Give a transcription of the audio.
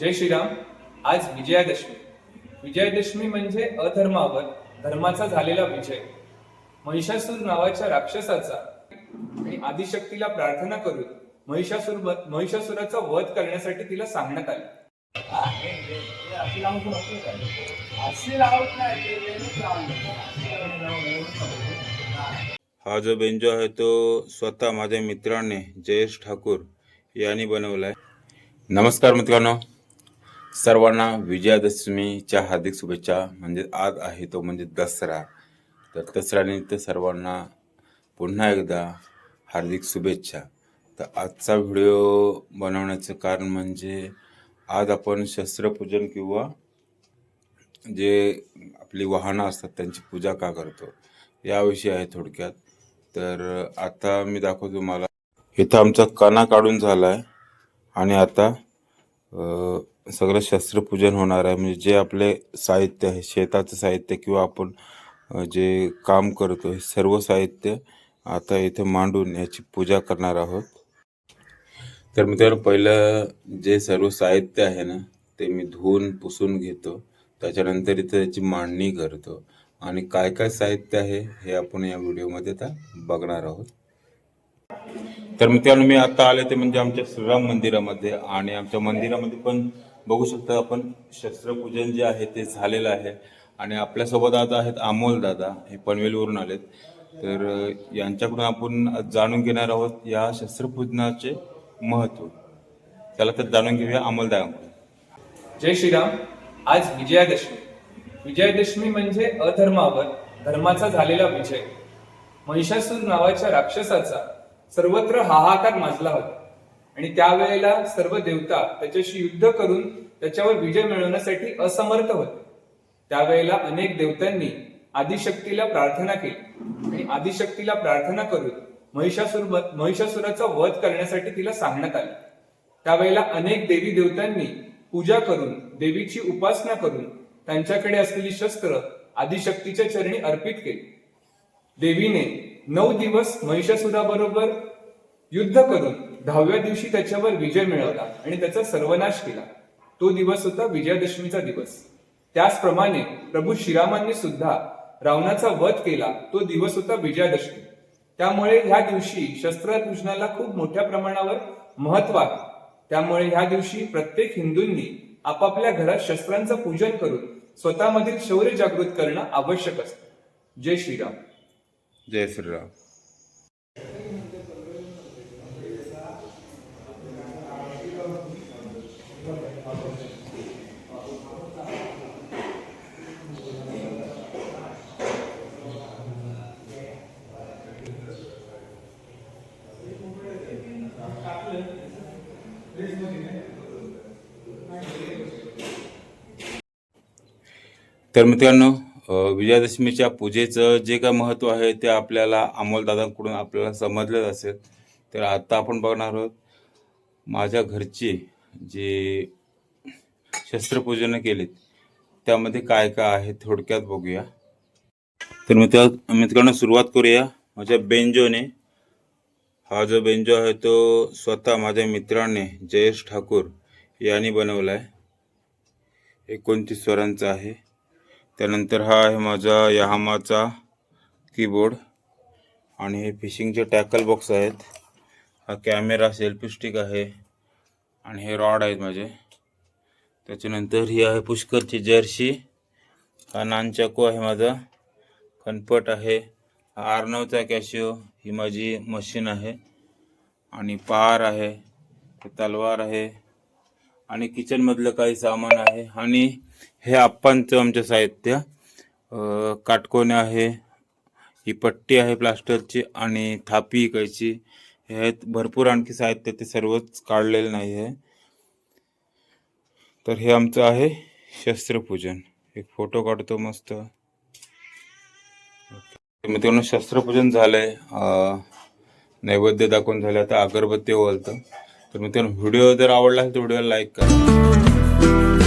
जय श्रीराम. आज विजयादशमी. विजयादशमी म्हणजे अधर्मावर धर्माचा झालेला विजय. महिषासूर नावाच्या राक्षसाचा आणि आदिशक्तीला प्रार्थना करून महिषासूर महिषासुराचा वध करण्यासाठी तिला सांगण्यात आले. हा जो बेंजो आहे तो स्वतः माझ्या मित्राने जयेश ठाकूर यांनी बनवलाय. नमस्कार मित्रांनो. सर्वांना विजयादशमीच्या हार्दिक शुभेच्छा. म्हणजे आज आहे तो म्हणजे दसरा. तर दसऱ्यानिमित्त सर्वांना पुन्हा एकदा हार्दिक शुभेच्छा. तर आजचा व्हिडिओ बनवण्याचं कारण म्हणजे आज आपण शस्त्रपूजन किंवा जे आपली वाहनं असतात त्यांची पूजा का करतो याविषयी आहे थोडक्यात. तर आता मी दाखवतो तुम्हाला. इथं आमचा कणा काढून झाला आहे आणि आता सगळं शस्त्रपूजन होणार आहे. म्हणजे जे आपले साहित्य आहे शेताचं साहित्य किंवा आपण जे काम करतो हे सर्व साहित्य आता इथे मांडून याची पूजा करणार आहोत. तर मित्रांनो पहिलं जे सर्व साहित्य आहे ना ते मी धुवून पुसून घेतो. त्याच्यानंतर इथे त्याची मांडणी करतो. आणि काय काय साहित्य आहे हे आपण या व्हिडिओमध्ये आता बघणार आहोत. तर मित्रांनो मी आता आले ते म्हणजे आमच्या श्रीराम मंदिरामध्ये. आणि आमच्या मंदिरामध्ये पण बघू शकता आपण शस्त्रपूजन जे आहे ते झालेलं आहे. आणि आपल्यासोबत आता आहेत अमोल दादा हे पनवेलवरून आलेत. तर यांच्याकडून आपण जाणून घेणार आहोत या शस्त्रपूजनाचे महत्त्व. त्याला तर जाणून घेऊया अमोल दादा जय श्रीराम. आज विजयादशमी. विजयादशमी म्हणजे अधर्मावर धर्माचा झालेला विजय. महिषासूर नावाच्या राक्षसाचा सर्वत्र हाहाकार माजला होता. आणि त्यावेळेला सर्व देवता त्याच्याशी युद्ध करून त्याच्यावर विजय मिळवण्यासाठी असमर्थ होते. त्यावेळेला अनेक देवतांनी आदिशक्तीला प्रार्थना केली. आणि आदिशक्तीला प्रार्थना करून महिषासूर महिषासुराचा वध करण्यासाठी तिला सांगण्यात आले. त्यावेळेला अनेक देवी देवतांनी पूजा करून देवीची उपासना करून त्यांच्याकडे असलेली शस्त्र आदिशक्तीच्या चरणी अर्पित केली. देवीने नऊ दिवस महिषासुराबरोबर युद्ध करून दहाव्या दिवशी त्याच्यावर विजय मिळवला आणि त्याचा सर्वनाश केला. तो दिवस होता विजयादशमीचा दिवस. त्याचप्रमाणे प्रभू श्रीरामांनी सुद्धा रावणाचा वध केला तो दिवस होता विजयादशमी. त्यामुळे ह्या दिवशी शस्त्रपूजनाला खूप मोठ्या प्रमाणावर महत्त्व आहे. त्यामुळे ह्या दिवशी प्रत्येक हिंदूंनी आपापल्या घरात शस्त्रांचं पूजन करून स्वतःमधील शौर्य जागृत करणं आवश्यक असतं. जय श्रीराम. जय श्रीराम. तर मित्रांनो विजयादशमीच्या पूजेचं जे काय महत्त्व आहे ते आपल्याला अमोलदादांकडून आपल्याला समजलंच असेल. तर आत्ता आपण बघणार आहोत माझ्या घरची जे शस्त्रपूजन केलीत त्यामध्ये काय काय आहे थोडक्यात बघूया. तर मित्र मित्रांनो सुरुवात करूया माझ्या बेंजोने. हा जो बेंजो आहे तो स्वतः माझ्या मित्राने जयेश ठाकूर यांनी बनवला आहे एकोणतीस स्वरांचा आहे. त्यानंतर हा आहे माझा याहामाचा कीबोर्ड आणि हे फिशिंगचे टॅकल बॉक्स आहेत. हा कॅमेरा सेल्फी स्टिक आहे. आणि हे रॉड आहेत माझे. त्याच्यानंतर ही आहे पुष्करची जर्सी. हा नानचाकू आहे माझा. कनपट आहे. हा आर्नवचा कॅशिओ. ही माझी मशीन आहे. आणि पार आहे. तलवार आहे. आणि किचनमधलं काही सामान आहे. आणि हे आप्पांचं आमचं साहित्य. अं, काटकोने आहे. ही पट्टी आहे प्लास्टरची आणि थापी कैची हे आहेत. भरपूर आणखी साहित्य ते सर्वच काढलेलं नाही आहे तर हे आमचं आहे शस्त्रपूजन. एक फोटो काढतो मस्त. मित्रांनो शस्त्रपूजन झालंय. नैवेद्य दाखवून झालं. आता अगरबत्ती ओवाळतं. तर मित्रांनो व्हिडिओ जर आवडला असेल तर व्हिडिओला लाईक करा.